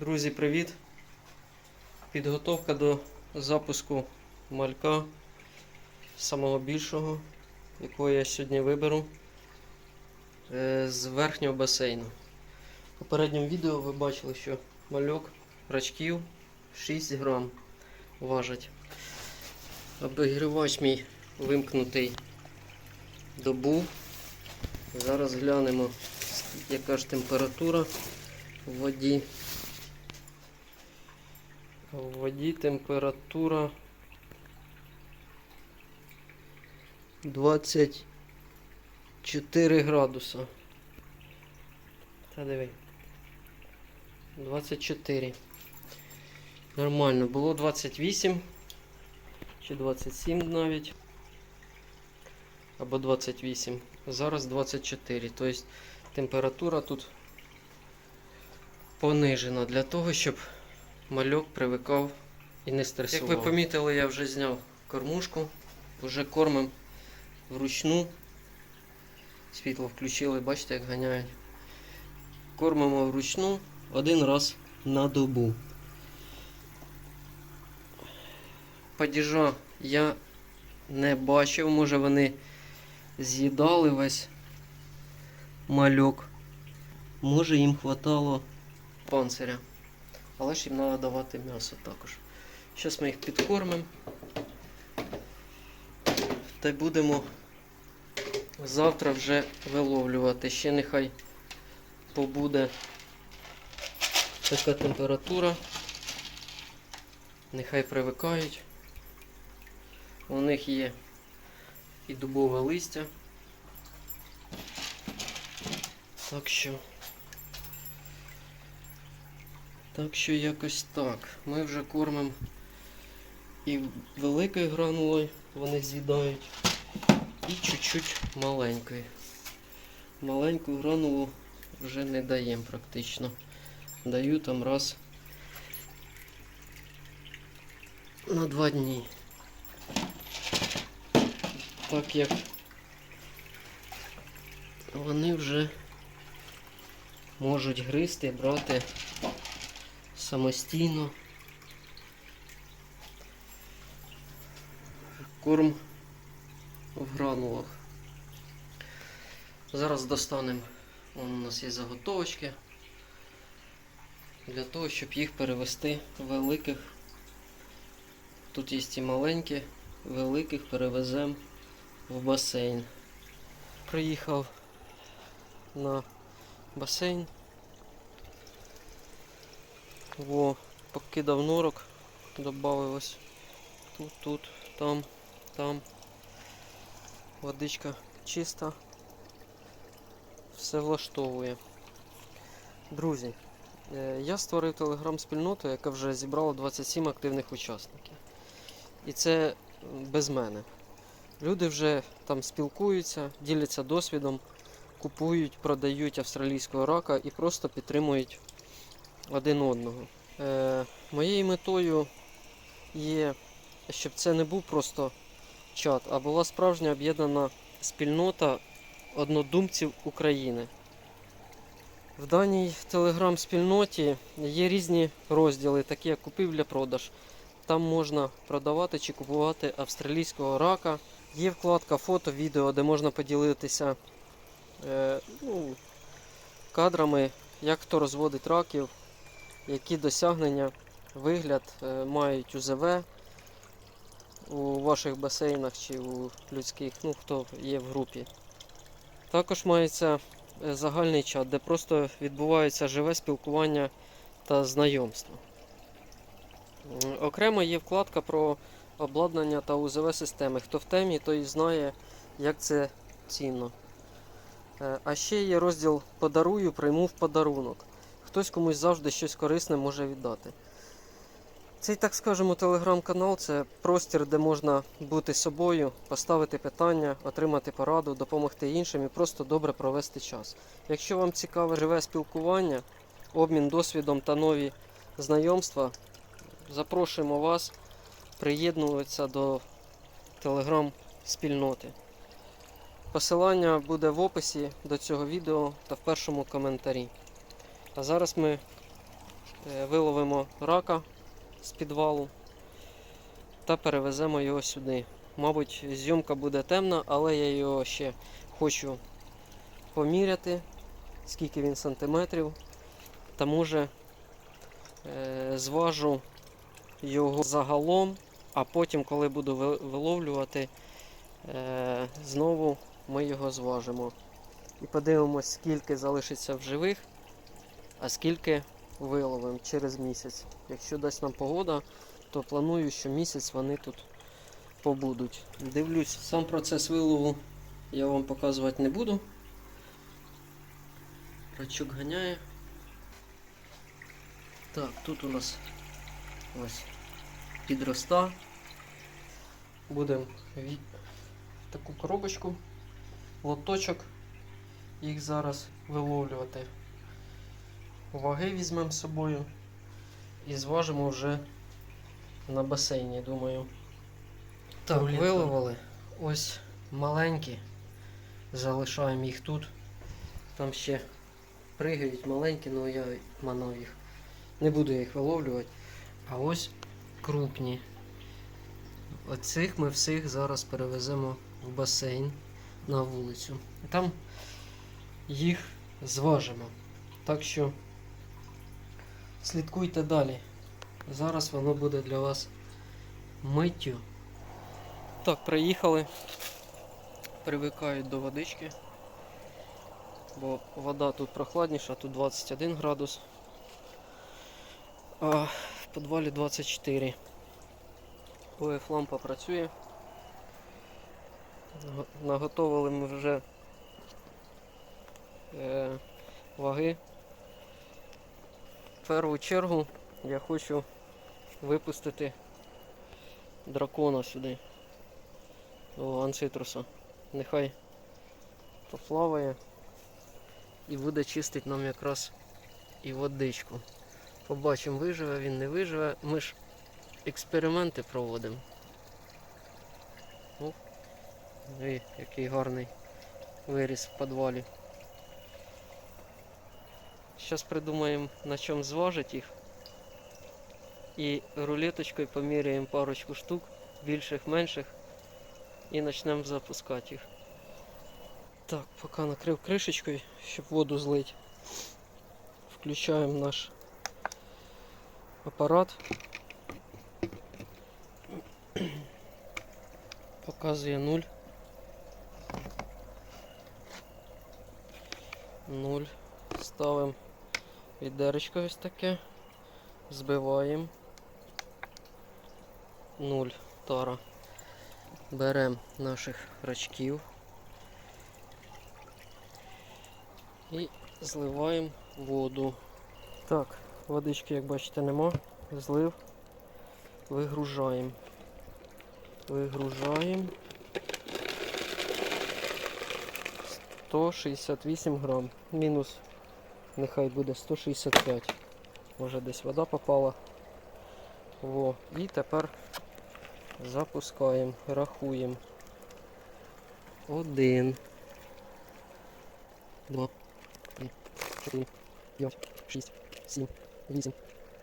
Друзі, привіт! Підготовка до запуску малька самого більшого, якого я сьогодні виберу е, з верхнього басейну. У попередньому відео ви бачили, що мальок рачків 6 грам важить. Обігрівач мій вимкнутий добу. Зараз глянемо, яка ж температура в воді. В воді температура 24 градуса. Та диви. 24. Нормально. Було 28 чи 27 навіть. Або 28. Зараз 24. Тобто температура тут понижена для того, щоб мальок привикав і не стресував. Як ви помітили, я вже зняв кормушку, вже кормим вручну. Світло включили, бачите, як ганяють. Кормимо вручну один раз на добу. Падіжа я не бачив, може вони з'їдали весь мальок. Може їм хватало панциря. Але ж їм треба давати м'ясо також. Зараз ми їх підкормимо. Та будемо завтра вже виловлювати. Ще нехай побуде така температура. Нехай привикають. У них є і дубове листя. Так що. Так що якось так. Ми вже кормимо і великою гранулою вони з'їдають, і чуть-чуть маленькою. Маленьку гранулу вже не даємо практично. Даю там раз на два дні. Так як вони вже можуть гризти, брати самостійно. Корм в гранулах. Зараз достанемо, у нас є заготовочки для того, щоб їх перевести великих. Тут є і маленькі, великих перевеземо в басейн. Приїхав на басейн. Во, покидав норок, добавилось тут, тут, там, там. Водичка чиста. Все влаштовує. Друзі, е, я створив телеграм-спільноту, яка вже зібрала 27 активних учасників. І це без мене. Люди вже там спілкуються, діляться досвідом, купують, продають австралійського рака і просто підтримують один одного. Е, моєю метою є, щоб це не був просто чат, а була справжня об'єднана спільнота однодумців України. В даній телеграм-спільноті є різні розділи, такі як купівля-продаж. Там можна продавати чи купувати австралійського рака. Є вкладка фото, відео, де можна поділитися е, ну, кадрами, як хто розводить раків, які досягнення, вигляд е, мають УЗВ у ваших басейнах чи у людських, ну хто є в групі. Також мається е, загальний чат, де просто відбувається живе спілкування та знайомство. Окремо є вкладка про обладнання та УЗВ системи. Хто в темі, той знає, як це цінно. Е, А ще є розділ Подарую, прийму в подарунок. Хтось комусь завжди щось корисне може віддати. Цей, так скажемо, телеграм-канал це простір, де можна бути собою, поставити питання, отримати пораду, допомогти іншим і просто добре провести час. Якщо вам цікаве живе спілкування, обмін досвідом та нові знайомства, запрошуємо вас приєднуватися до телеграм-спільноти. Посилання буде в описі до цього відео та в першому коментарі. А зараз ми е, виловимо рака з підвалу та перевеземо його сюди. Мабуть, зйомка буде темна, але я його ще хочу поміряти, скільки він сантиметрів. Та може е, зважу його загалом, а потім, коли буду виловлювати, е, знову ми його зважимо. І подивимось, скільки залишиться в живих, а скільки виловимо через місяць. Якщо дасть нам погода, то планую, що місяць вони тут побудуть. Дивлюсь, сам процес вилову я вам показувати не буду. Рачок ганяє. Так, тут у нас ось підроста. Будемо в таку коробочку, лоточок, їх зараз виловлювати. Ваги візьмемо з собою і зважимо вже на басейні, думаю. Так, виловили. Ось маленькі. Залишаємо їх тут. Там ще пригають маленькі, але я манав їх. Не буду я їх виловлювати. А ось крупні. Оцих ми всіх зараз перевеземо в басейн на вулицю. І там їх зважимо. Так що слідкуйте далі. Зараз воно буде для вас миттю. Так, приїхали. Привикають до водички. Бо вода тут прохладніша, тут 21 градус. А в підвалі 24. ОФ лампа працює. Наготовили ми вже е, ваги. Першу чергу я хочу випустити дракона сюди. О, анцитруса. Нехай поплаває і буде чистити нам якраз і водичку. Побачимо, виживе він, не виживе. Ми ж експерименти проводимо. О, який гарний виріс в підвалі. Зараз придумаємо на чому зважити їх. І рулеточкою поміряємо парочку штук, більших, менших, і почнемо запускати їх. Так, поки накрив кришечкою, щоб воду злить. Включаємо наш апарат. Показує 0. 0. Ставимо відеречко ось таке. Збиваємо. 0 тара. Беремо наших рачків і зливаємо воду. Так, водички, як бачите, нема. Злив. Вигружаємо. Вигружаємо. 168 грам. Мінус нехай буде 165. Може десь вода попала. Во. І тепер запускаємо, рахуємо. Один. Два. Три. П'ять. Шість. Сім. Вісім.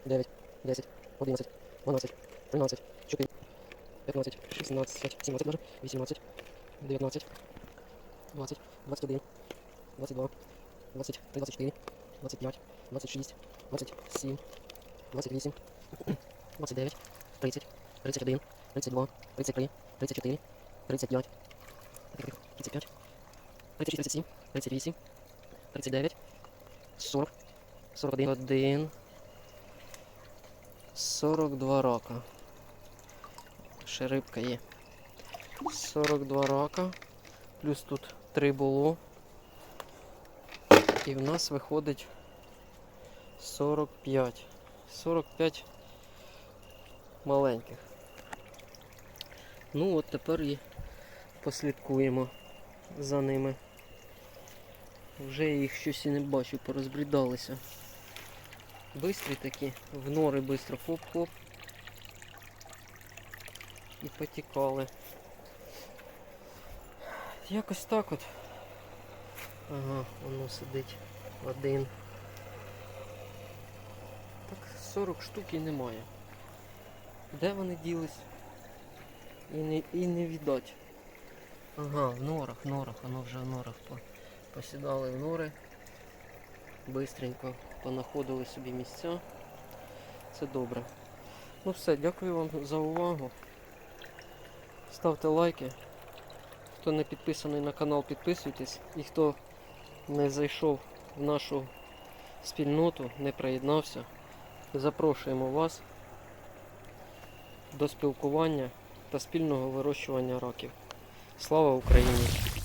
Дев'ять. Десять. Одинадцять. Дванадцять. Тринадцять. Чотири. П'ятнадцять. Шістнадцять. Сімнадцять даже. Вісімнадцять. Дев'ятнадцять. Двадцять. Двадцять один. Двадцять два. Двадцять три. Двадцять чотири. Двадцять п'ять. Двадцять шість. Двадцять сім. Двадцять вісім. Двадцять дев'ять. Тридцять. Тридцять один. 32, 33, 34, 35, 35, 36, 37, 38, 39, 40, 41, 1, 42 рака. Ще рибка є. 42 рака. Плюс тут 3 було. І в нас виходить 45. 45 маленьких. Ну от тепер і послідкуємо за ними. Вже я їх щось і не бачу, порозбрідалися. Бистрі такі, в нори бистро хоп-хоп. І потікали. Якось так от. Ага, воно сидить один. Так 40 штук і немає. Де вони ділись? І не, і не віддать. Ага, в норах, в норах, воно вже в норах посідали в нори. Бистренько понаходили собі місця. Це добре. Ну все, дякую вам за увагу. Ставте лайки. Хто не підписаний на канал, підписуйтесь. І хто не зайшов в нашу спільноту, не приєднався, запрошуємо вас до спілкування та спільного вирощування раків. Слава Україні!